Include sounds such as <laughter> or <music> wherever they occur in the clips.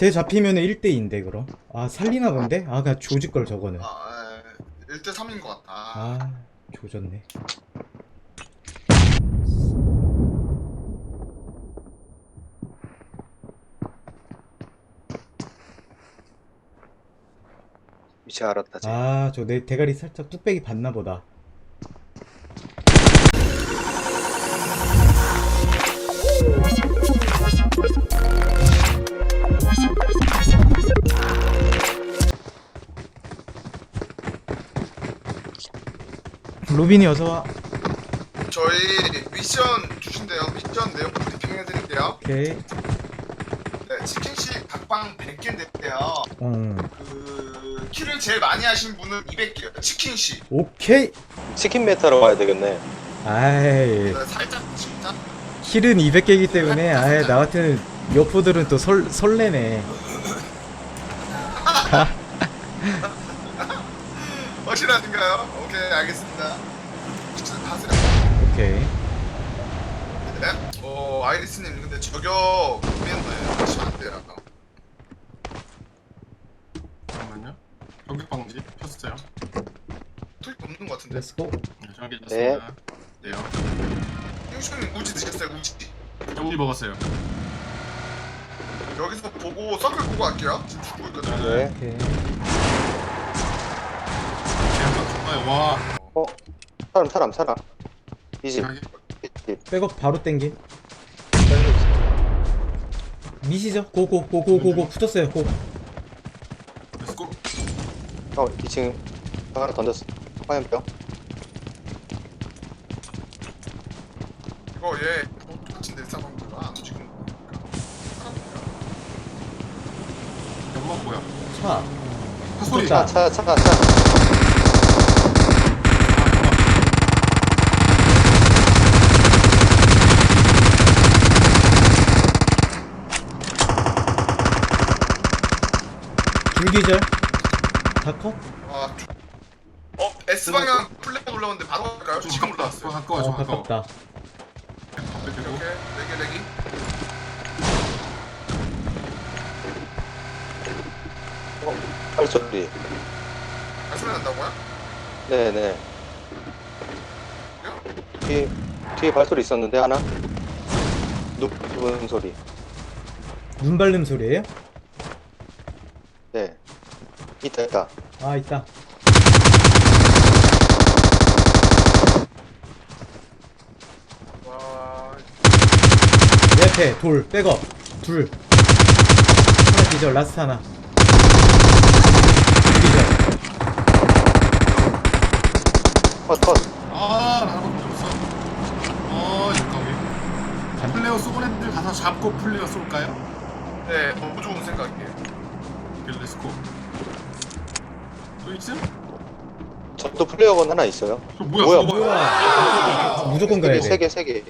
쟤 잡히면 1대2인데 그럼 아 살리나 본데? 아 그냥 조질걸 저거는 아, 1대 3인 것 같다. 아 조졌네 위치 알았다 쟤. 아저 내 대가리 살짝 뚝배기 봤나 보다 로빈이 어서 와 저희 미션 주신대요. 미션 내용 브리핑 해드릴게요. 오케이 네, 치킨씨 각방 100개인데요. 음그 킬을 제일 많이 하신 분은 200개요. 치킨씨. 오케이 치킨 메타로 가야 되겠네. 아이 네, 살짝 진짜. 킬은 200개이기 때문에 아예 나 같은 여포들은 또 설, 설레네 <laughs> <laughs> <laughs> 확실하신가요? 오케이, 알겠습니다. 하세요. 오케이 네? 어, 아이리스님, 근데 저격? 하시면 안 돼요. 잠깐만요. 경기 방지 폈어요. 토익 없는 것 같은데. 렛츠고 네, 정확해졌습니다. 네요. 형수님 우지 드셨어요, 우지. 경기 먹었어요. 여기서 보고 서클 보고 갈게요. 지금 죽고 있거든요. 네. 오케이 가봐요. 와. 어? 사람 사람 사람. 이집 집. 백업 바로 땡김 미시죠? 고 고 고 고 고고 붙었어요 고 렛츠고. 어 2층 하나 던졌어. 화염병. 이거 얘안 움직이는 거 보니까. 사람인가? 연막 뭐야? 차 차 소리. 자. 아, 차차 차. 줄기절 다컷? 아, 두- 어, S 방향 플랫 올라오는데 바로 갈까요? 좀 지금 가깝다. 올라왔어요. 가까워, 어 좀 가까워. 가깝다 가깝게 되고. 오케이, 내기 내기. 어? 발소리. 아, 소리 난다고요? 네네. 뒤에 뒤에 발소리 있었는데 하나. 누군 소리. 눈 밟는 소리예요? 네. 있다 있다. 아 있다 와, 내 앞에 돌 백업 둘 하나 기절 라스트 하나 기절 컷 컷. 아, 나 하나밖에 없어. 어, 잠깐만. 간- 플레어 쏘는 애들 가서 잡고 플레어 쏠까요? 네, 너무 좋은 생각이에요. 오케이, 렛츠고. 또 있음? 저도 플레어건 하나 있어요. 저 뭐야? 뭐야, 저거 뭐야 무조건 가야 세 돼 개 세 개.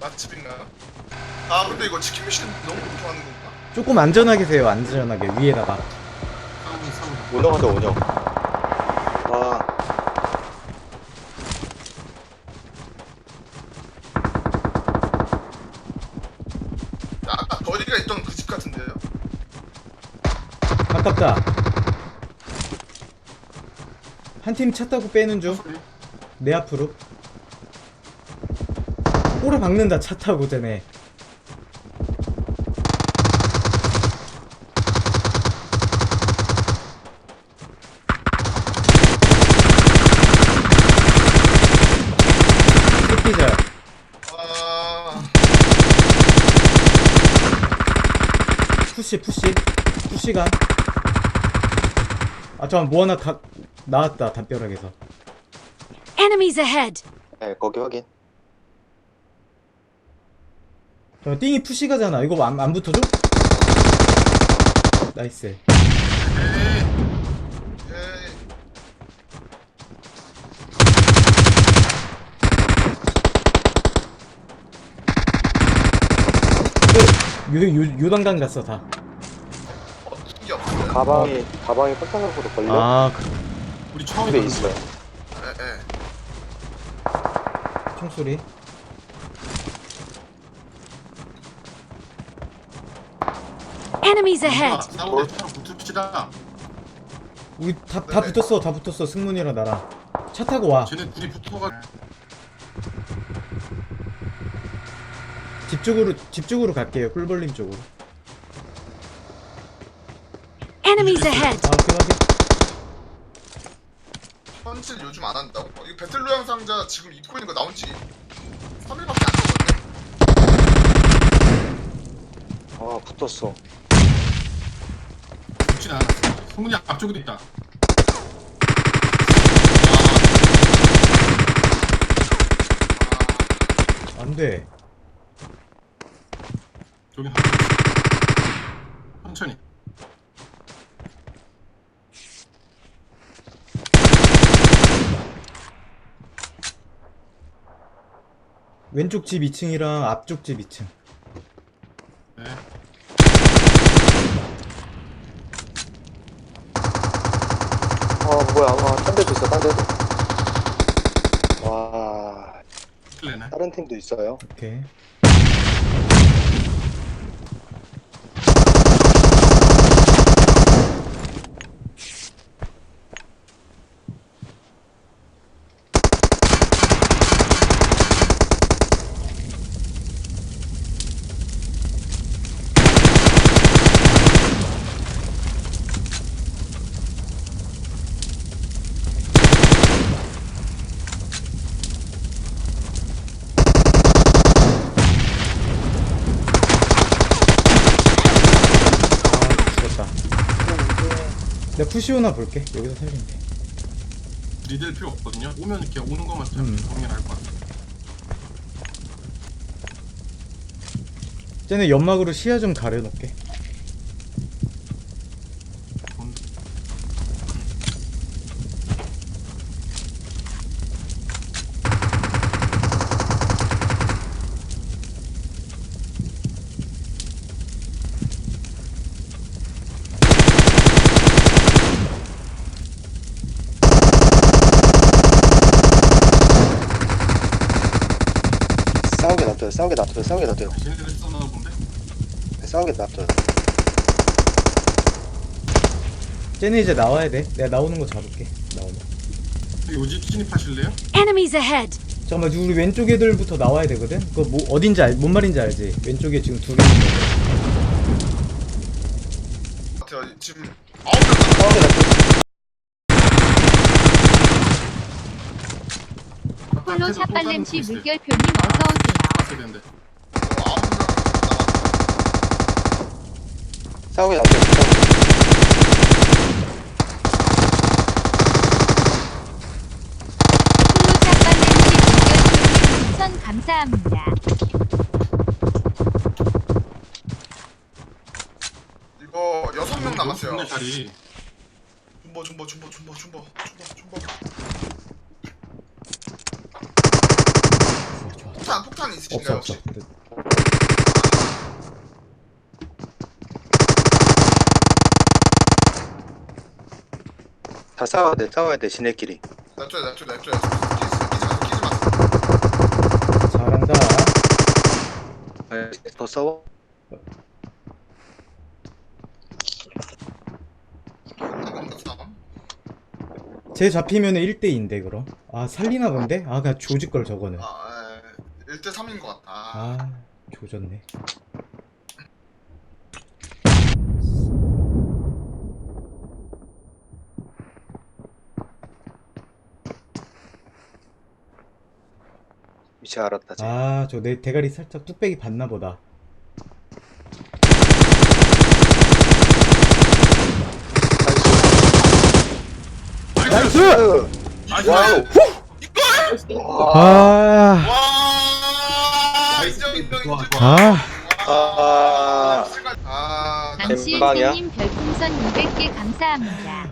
맛집인가요? 아, 근데 이거 치킨 미션 너무 좋아하는 건가? 조금 안전하게 세요 안전하게 위에다가. 운영하자 운영. 아깝다. 한팀차 타고 빼는 중. 내 소리. 앞으로. 꼬라 박는다 차 타고 쟤네 아, 푸시 푸시. 푸 시가 아 잠깐 뭐 하나 각 나왔다 담벼락에서 Enemies ahead! 네, 거기 확인. 저 띵이 푸시가잖아 이거 안, 안 붙어줘? 나이스. 요, 요, 요단강 갔어 다. 가방이 가방이 꼴짝으로 걸려. 아, 그 우리 처음에 집에 있어요. 예, 예. 총소리 Enemies 아, ahead! 싸우고 차로 붙읍시다. 우리 다, 다 네네. 붙었어 다 붙었어 승문이랑 나랑 차 타고 와 쟤네 둘이 붙어가. 집 쪽으로 집 쪽으로 갈게요 꿀벌림 쪽으로 Enemies ahead! 아 오케이 확인 현실 요즘 안 한다고? 어, 이거 배틀로얄 상자 지금 입고 있는 거 나온 지 3일밖에 안 됐거든요? 아 붙었어 붙진 않았어. 성문이 앞쪽에도 있다. 안돼 여기 한 명. 있어. 천천히. 왼쪽 집 2층이랑 앞쪽 집 2층. 네. 아 뭐야. 아딴 데도 있어 딴 데도. 와. 다른 팀도 있어요? 오케이 아 죽었다 내가 푸시오나 볼게 여기서 살리면 돼 리들 필요 없거든요. 오면 이렇게 오는 것만 음. 정리를 할것 같아. 쟤네 연막으로 시야 좀 가려놓게 싸우게 놔둬요 싸우게 놔둬요 싸우게 놔둬요 쟤네들 썼나 본데? 싸우게 놔둬요 쟤네 이제 나와야 돼. 내가 나오는 거 잡을게. 나오면. 요집 진입하실래요? Enemies ahead! 잠깐만 우리 왼쪽 애들부터 나와야 되거든? 그거 뭐 어딘지 알, 뭔 말인지 알지? 왼쪽에 지금 둘이 있는 거 같아요. 지금 9명 싸우게 놔둬요 홀로 샷발냄치 물결표님 어서 봤어야 되는데. 남았어. 9명 싸우게 추천 감사합니다. 이거 6명 남았어요. 좋네, 자리. 준보 준보 준보 준보 준보 준보 준보 폭탄 폭탄 없어 있으신가요 없어 혹시? 다 싸워야 돼 싸워야 돼 지네끼리. 놔줘요 놔줘요 놔줘요 끼지 마 끼지 마 잘한다. 네, 더 싸워. 싸움. 쟤 잡히면 1대2인데 그럼? 아 살리나 본데? 아 그냥 조질 걸 저거는. 아 1대 3인 것 같다. 아 조졌네. 위치 알았다 쟤 아 저 내 대가리 살짝 뚝배기 봤나 보다. 나이스! 나이스! 와우! 아, 와 좋아 좋아 아아 대박이야 님 별풍선 200개 감사합니다.